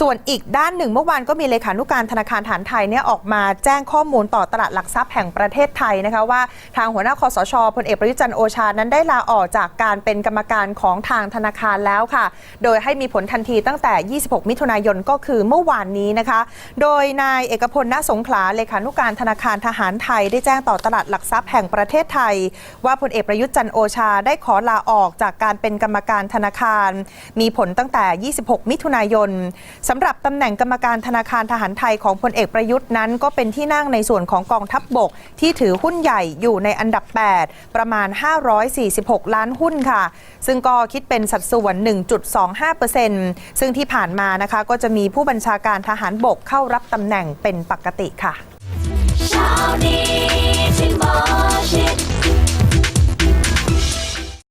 ส่วนอีกด้านหนึ่งเมื่อวานก็มีเลขานุการธนาคารฐานไทยเนี่ยออกมาแจ้งข้อมูลต่อตลาดหลักทรัพย์แห่งประเทศไทยนะคะว่าทางหัวหน้าคอสชพลเอกประยุจันทร์โอชานั้นได้ลาออกจากการเป็นกรรมการของทางธนาคารแล้วค่ะ โดยให้มีผลทันทีตั้งแต่ 26 มิถุนายนก็คือเมื่อวานนี้นะคะ โดยนายเอกพลณสงขลาเลขานุการธนาคารทหารไทย ได้แจ้งต่อตลาดหลักทรัพย์แห่งประเทศไทย ว่าพลเอกประยุทธ์จันทร์โอชาได้ขอลาออกจากการเป็นกรรมการธนาคาร มีผลตั้งแต่ 26 มิถุนายนสำหรับตำแหน่งกรรมการธนาคารทหารไทยของพลเอกประยุทธ์นั้น ก็เป็นที่นั่งในส่วนของกองทัพบบก ที่ถือหุ้นใหญ่อยู่ในอันดับ 8 ประมาณ 546 ล้านหุ้นค่ะ ซึ่งก็คิดเป็นสัดส่วน 1.25%ซึ่งที่ผ่านมานะคะก็จะมีผู้บัญชาการทหารบกเข้ารับตำแหน่งเป็นปกติค่ะ